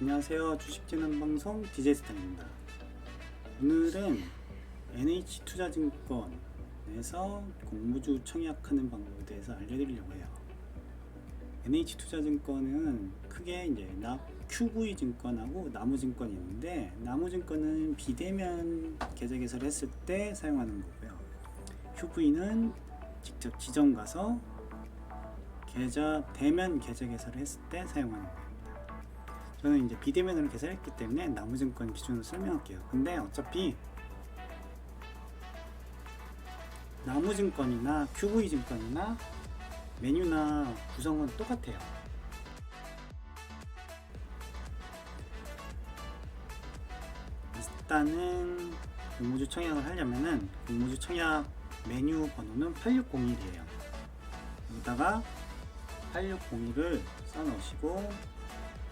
안녕하세요. 주식진흥방송 DJ 스탄입니다. 오늘은 NH투자증권에서 공모주 청약하는 방법에 대해서 알려드리려고 해요. NH투자증권은 크게 이제 나 QV증권하고 나무증권이 있는데 나무증권은 비대면 계좌 개설을 했을 때 사용하는 거고요. QV는 직접 지점 가서 계좌 대면 계좌 개설을 했을 때 사용하는 거입니다. 저는 이제 비대면으로 개설했기 때문에 나무증권 기준으로 설명할게요. 근데 어차피 나무증권이나 QV증권이나 메뉴나 구성은 똑같아요. 일단은 공모주 청약을 하려면은 공모주 청약 메뉴 번호는 8601이에요. 여기다가 8601을 써놓으시고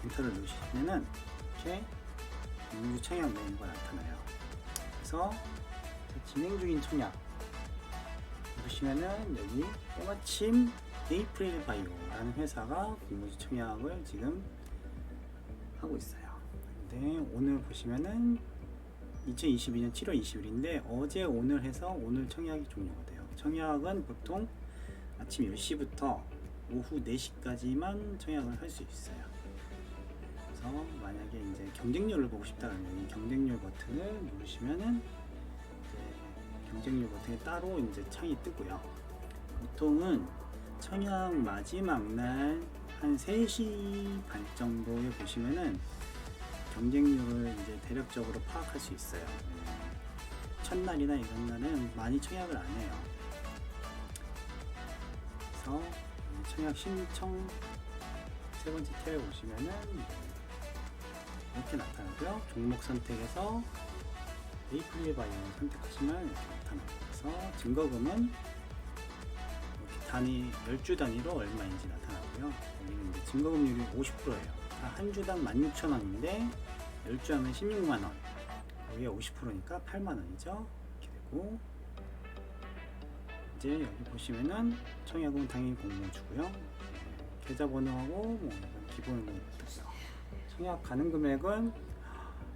엔터를 누르시면은 이렇게 공모주 청약 메뉴가 나타나요. 그래서 진행 중인 청약 보시면은 여기 때마침 에이프릴 바이오라는 회사가 공모주 청약을 지금 하고 있어요. 근데 오늘 보시면은 2022년 7월 20일인데 어제 오늘 해서 오늘 청약이 종료가 돼요. 청약은 보통 아침 10시부터 오후 4시까지만 청약을 할 수 있어요. 그래서 만약에 이제 경쟁률을 보고 싶다면 이 경쟁률 버튼을 누르시면은 이제 경쟁률 버튼이 따로 이제 창이 뜨고요. 보통은 청약 마지막 날 한 3시 반 정도에 보시면은 경쟁률을 이제 대략적으로 파악할 수 있어요. 음, 첫날이나 이런 날은 많이 청약을 안 해요. 그래서 음, 청약 신청 세 번째 탭에 보시면은 이렇게 나타나고요. 종목 선택에서 에이프릴 바이오를 선택하시면 이렇게 나타나고 그래서 증거금은 이렇게 단위 10주 단위로 얼마인지 나타나고요. 여기는 이제 증거금률이 50%예요. 한 주당 16,000원인데 10주 하면 16만 원. 여기가 50%니까 8만 원이죠. 이렇게 되고 이제 여기 보시면은 청약은 당연히 공모주고요. 네, 계좌번호하고 뭐 기본 것들이요. 청약 가는 금액은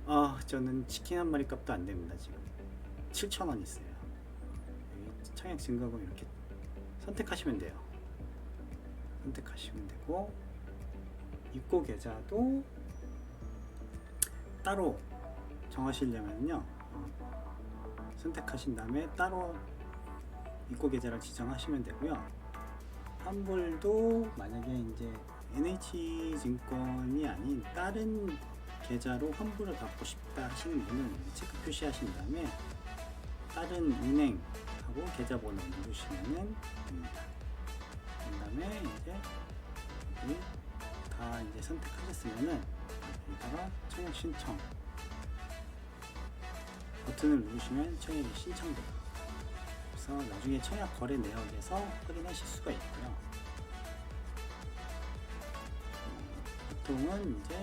아 저는 치킨 한 마리 값도 안 됩니다 지금 7천 원 있어요. 청약 증거금 이렇게 선택하시면 돼요. 선택하시면 되고 입고 계좌도 따로 정하시려면요 어, 선택하신 다음에 따로 입고 계좌를 지정하시면 되고요 환불도 만약에 이제 NH증권이 아닌 다른 계좌로 환불을 받고 싶다 하시는 분은 체크 표시하신 다음에 다른 은행하고 계좌번호 누르시면 됩니다. 그 다음에 이제 여기 다 이제 선택하셨으면은 여기다가 청약 신청 버튼을 누르시면 청약이 신청돼요. 그래서 나중에 청약 거래 내역에서 확인하실 수가 있고요. 보통은 이제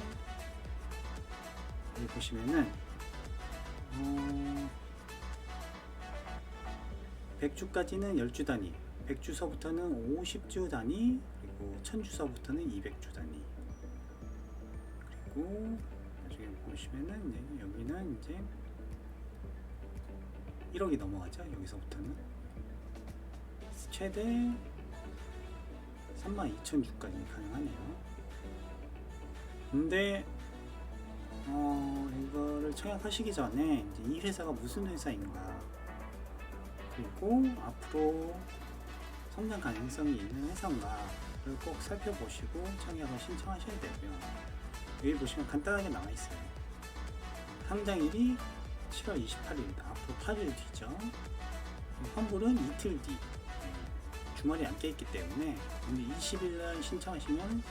여기 보시면은 어, 100주까지는 10주 단위, 100주서부터는 50주 단위, 그리고 1000주서부터는 200주 단위. 그리고 나중에 보시면은 여기는 이제 1억이 넘어가죠. 여기서부터는 최대 32,000주까지 가능하네요. 근데 어, 이거를 청약하시기 전에 이제 이 회사가 무슨 회사인가 그리고 앞으로 성장 가능성이 있는 회사인가를 꼭 살펴보시고 청약을 신청하셔야 되고요. 여기 보시면 간단하게 나와 있어요. 상장일이 7월 28일입니다. 앞으로 8일 뒤죠. 환불은 이틀 뒤. 주말이 안 껴있기 때문에 오늘 20일 날 신청하시면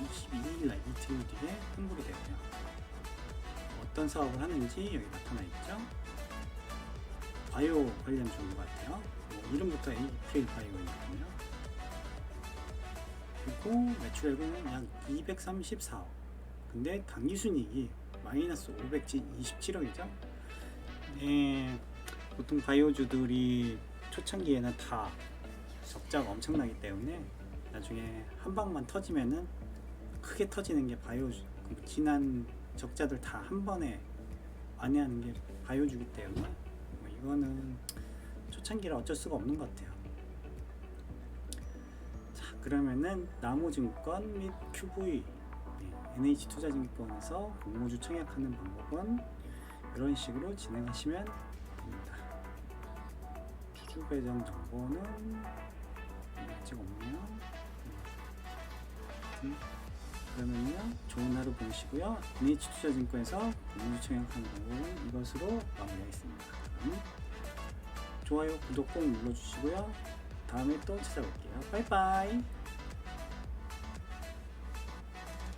22일 날 이틀 뒤에 환불이 되고요. 어떤 사업을 하는지 여기 나타나 있죠. 바이오 관련 것 같아요. 뭐 이름부터 에이프릴 바이오니까요. 그리고 매출액은 약 234억. 근데 당기순이익이 마이너스 527억이죠. 네, 보통 바이오주들이 초창기에는 다 적자가 엄청나기 때문에 나중에 한 방만 터지면은 크게 터지는 게 바이오 지난 적자들 다 한 번에 안내하는 게 바이오주기 때문에 뭐 이거는 초창기라 어쩔 수가 없는 것 같아요. 자 그러면은 나무증권 및 QV 네, NH투자증권에서 공모주 청약하는 방법은 이런 식으로 진행하시면 됩니다. 주주 배정 정보는 네, 아직 없네요. 네. 그러면요 좋은 하루 보내시고요. NH투자증권에서 공모주 청약하는 방법은 이것으로 마무리하겠습니다. 좋아요, 구독 꼭 눌러주시고요. 다음에 또 찾아올게요. 빠이빠이.